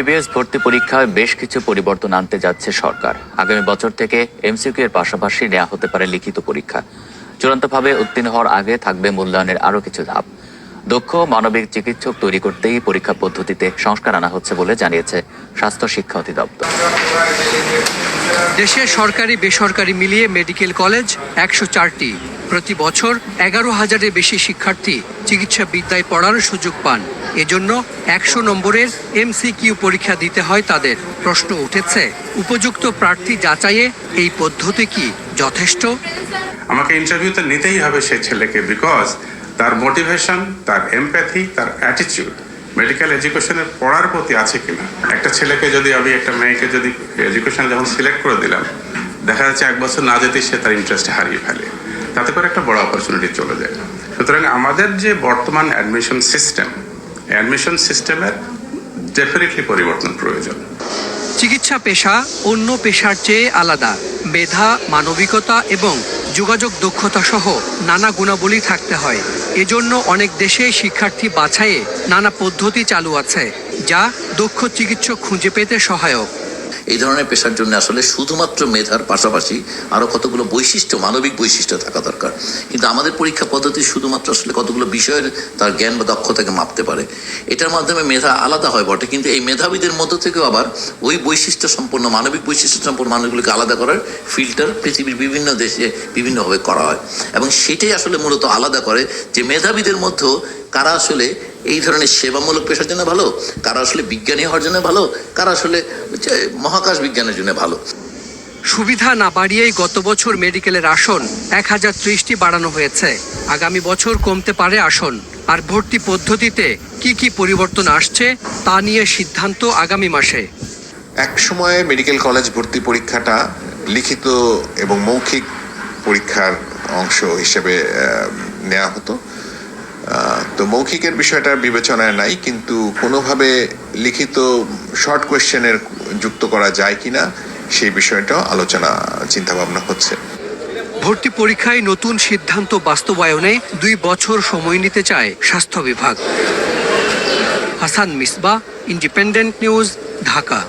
CBS ভর্তি পরীক্ষায় বেশ কিছু পরিবর্তন আনতে যাচ্ছে সরকার। আগামী বছর থেকে এমসিকিউ এর পাশাপাশি নেওয়া হতে পারে লিখিত পরীক্ষা। চূড়ান্তভাবে উত্তীর্ণ হওয়ার আগে থাকবে মূল্যায়নের আরও কিছু ধাপ। দক্ষ মানবিক চিকিৎসক তৈরি করতেই পরীক্ষা পদ্ধতিতে সংস্কার আনা হচ্ছে বলে জানিয়েছে স্বাস্থ্য শিক্ষা অধিদপ্তর। দেশে সরকারি বেসরকারি মিলিয়ে মেডিকেল কলেজ একশো চারটি। প্রতি বছর এগারো হাজারের বেশি শিক্ষার্থী চিকিৎসা বিদ্যায় পড়ার সুযোগ পান। এজন্য একশো নম্বরের এমসিকিউ পরীক্ষা দিতে হয় তাদের। প্রশ্ন উঠেছে, উপযুক্ত প্রার্থী যাচাইয়ে এই পদ্ধতি কি যথেষ্ট? আমাকে ইন্টারভিউতে নিতেই হবে সে ছেলেকে বিকজ তার মোটিভেশন তার এমপ্যাথি তার অ্যাটিটিউড মেডিকেল এডুকেশনের পড়ার প্রতি আছে কিনা। একটা ছেলেকে যদি আমি, একটা মেয়েকে যদি এডুকেশন যখন সিলেক্ট করে দিলাম, দেখা যাচ্ছে এক বছর না যেতেই সে তার ইন্টারেস্ট হারিয়ে ফেলে। তাতে করে একটা বড় অপরচুনিটি চলে যায়। সুতরাং আমাদের যে বর্তমান অ্যাডমিশন সিস্টেম অ্যাডমিশন সিস্টেমের ডেফিনেটলি পরিবর্তন প্রয়োজন। চিকিৎসা পেশা অন্য পেশার চেয়ে আলাদা। মেধা, মানবিকতা এবং যোগাযোগ দক্ষতা সহ নানা গুণাবলী থাকতে হয়। এজন্য অনেক দেশে শিক্ষার্থী বাছাইয়ে নানা পদ্ধতি চালু আছে, যা দক্ষ চিকিৎসক খুঁজে পেতে সহায়ক। এই ধরনের পেশার জন্য আসলে শুধুমাত্র মেধার পাশাপাশি আরও কতগুলো বৈশিষ্ট্য, মানবিক বৈশিষ্ট্য থাকা দরকার। কিন্তু আমাদের পরীক্ষা পদ্ধতি শুধুমাত্র আসলে কতগুলো বিষয়ের তার জ্ঞান বা দক্ষতাকে মাপতে পারে। এটার মাধ্যমে মেধা আলাদা হয় বটে, কিন্তু এই মেধাবীদের মধ্য থেকেও আবার ওই বৈশিষ্ট্য সম্পন্ন, মানবিক বৈশিষ্ট্য সম্পন্ন মানুষগুলোকে আলাদা করার ফিল্টার পৃথিবীর বিভিন্ন দেশে বিভিন্নভাবে করা হয়। এবং সেটাই আসলে মূলত আলাদা করে যে মেধাবীদের মধ্যেও কারা আসলে এই ধরনের সেবামূলক পেশার জন্য ভালো কারা আসলে বিজ্ঞানী হওয়ার জন্য ভালো কারা আসলে মহাকাশ বিজ্ঞানের জন্য ভালো। সুবিধা না বাড়িয়েই গত বছর মেডিকেলের আসন এক হাজার ত্রিশটি বাড়ানো হয়েছে। আগামী বছর কমতে পারে আসন। আর ভর্তি পদ্ধতিতে কি কি পরিবর্তন আসছে তা নিয়ে সিদ্ধান্ত আগামী মাসে। এক সময়ে মেডিকেল কলেজ ভর্তি পরীক্ষাটা লিখিত এবং মৌখিক পরীক্ষার অংশ হিসেবে নেওয়া হতো। তো মৌখিকের বিষয়টা বিবেচনায় নাই, কিন্তু কোনোভাবে লিখিত শর্ট কোয়েশ্চেনের যুক্ত করা যায় কিনা, সেই বিষয়টাও আলোচনা চিন্তা ভাবনা হচ্ছে। ভর্তি পরীক্ষায় নতুন সিদ্ধান্ত বাস্তবায়নে দুই বছর সময় নিতে চায় স্বাস্থ্য বিভাগ। Hasan Misba Independent News Dhaka.